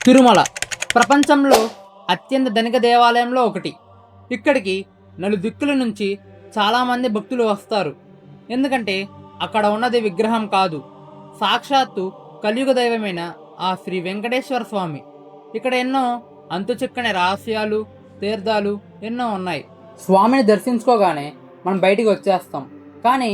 తిరుమల ప్రపంచంలో అత్యంత ధనిక దేవాలయంలో ఒకటి. ఇక్కడికి నలుదిక్కుల నుంచి చాలామంది భక్తులు వస్తారు. ఎందుకంటే అక్కడ ఉన్నది విగ్రహం కాదు. సాక్షాత్తు కలియుగ దైవమైన ఆ శ్రీ వెంకటేశ్వర స్వామి. ఇక్కడ ఎన్నో అంతుచిక్కని రహస్యాలు తీర్థాలు ఎన్నో ఉన్నాయి. స్వామిని దర్శించుకోగానే మనం బయటికి వచ్చేస్తాం. కానీ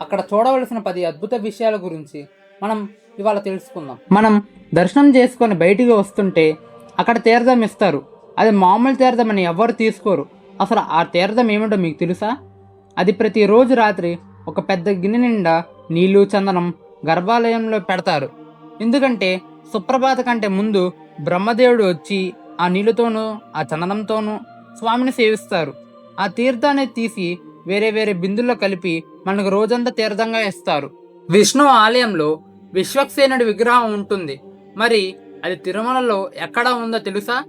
అక్కడ చూడవలసిన పది అద్భుత విషయాల గురించి మనం ఇవాళ తెలుసుకుందాం. మనం దర్శనం చేసుకొని బయటికి వస్తుంటే అక్కడ తీర్థం ఇస్తారు. అది మామూలు తీర్థం అని ఎవరు తీసుకోరు. అసలు ఆ తీర్థం ఏమిటో మీకు తెలుసా? అది ప్రతిరోజు రాత్రి ఒక పెద్ద గిన్నె నిండా నీళ్ళు చందనం గర్భాలయంలో పెడతారు. ఎందుకంటే సుప్రభాత కంటే ముందు బ్రహ్మదేవుడు వచ్చి ఆ నీళ్ళతోనూ ఆ చందనంతోనూ స్వామిని సేవిస్తారు. ఆ తీర్థాన్ని తీసి వేరే వేరే బిందుల్లో కలిపి మనకు రోజంతా తీర్థంగా ఇస్తారు. విష్ణు ఆలయంలో విశ్వక్సేనుడి విగ్రహం ఉంటుంది. మరి అది తిరుమలలో ఎక్కడ ఉందో తెలుసా?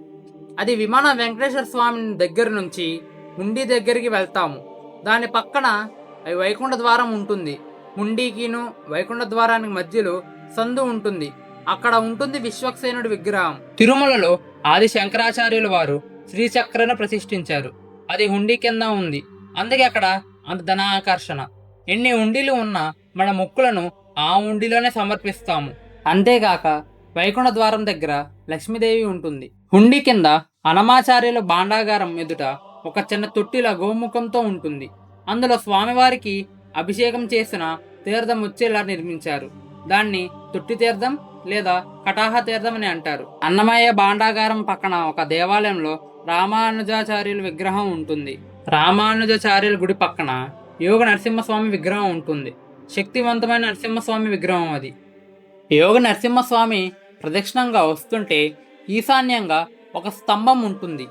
అది విమాన వెంకటేశ్వర స్వామి దగ్గర నుంచి హుండీ దగ్గరికి వెళ్తాము. దాని పక్కన అది వైకుంఠ ద్వారం ఉంటుంది. హుండీకిను వైకుంఠ ద్వారానికి మధ్యలో సందు ఉంటుంది. అక్కడ ఉంటుంది విశ్వక్సేనుడి విగ్రహం. తిరుమలలో ఆది శంకరాచార్యుల వారు శ్రీచక్రను ప్రతిష్ఠించారు. అది హుండీ కింద ఉంది. అందుకే అక్కడ అంత ధనాకర్షణ. ఎన్ని హుండీలు ఉన్నా మన మొక్కులను ఆ ఉండిలోనే సమర్పిస్తాము. అంతేగాక వైకుంఠ ద్వారం దగ్గర లక్ష్మీదేవి ఉంటుంది. హుండీ కింద అనమాచార్యుల భాండాగారం ఎదుట ఒక చిన్న తొట్టిల గోముఖంతో ఉంటుంది. అందులో స్వామివారికి అభిషేకం చేసిన తీర్థం వచ్చేలా నిర్మించారు. దాన్ని తొట్టి తీర్థం లేదా కటాహ తీర్థం అని అంటారు. అన్నమయ్య భాండాగారం పక్కన ఒక దేవాలయంలో రామానుజాచార్యుల విగ్రహం ఉంటుంది. రామానుజాచార్యుల గుడి పక్కన యోగ నరసింహస్వామి విగ్రహం ఉంటుంది. శక్తివంతమైన నరసింహస్వామి విగ్రహం అది. యోగ నరసింహస్వామి ప్రదక్షిణంగా వస్తుంటే ఈశాన్యంగా ఒక స్తంభం ఉంటుంది.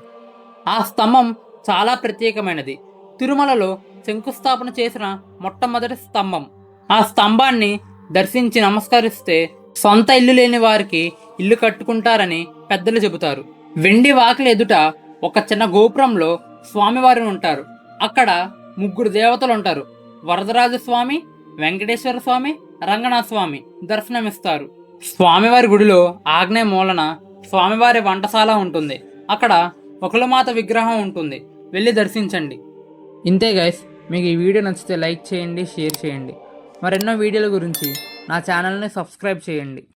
ఆ స్తంభం చాలా ప్రత్యేకమైనది. తిరుమలలో శంకుస్థాపన చేసిన మొట్టమొదటి స్తంభం. ఆ స్తంభాన్ని దర్శించి నమస్కరిస్తే సొంత ఇల్లు లేని వారికి ఇల్లు కట్టుకుంటారని పెద్దలు చెబుతారు. వెండి వాకిలి ఎదుట ఒక చిన్న గోపురంలో స్వామివారిని ఉంటారు. అక్కడ ముగ్గురు దేవతలు ఉంటారు. వరదరాజస్వామి వెంకటేశ్వర స్వామి రంగనాథ స్వామి దర్శనమిస్తారు. స్వామివారి గుడిలో ఆగ్నేయ మూలన స్వామివారి వంటశాల ఉంటుంది. అక్కడ ఒకలమాత విగ్రహం ఉంటుంది. వెళ్ళి దర్శించండి. ఇంతే గైస్ మీకు ఈ వీడియో నచ్చితే లైక్ చేయండి షేర్ చేయండి. మరెన్నో వీడియోల గురించి నా ఛానల్ని సబ్స్క్రైబ్ చేయండి.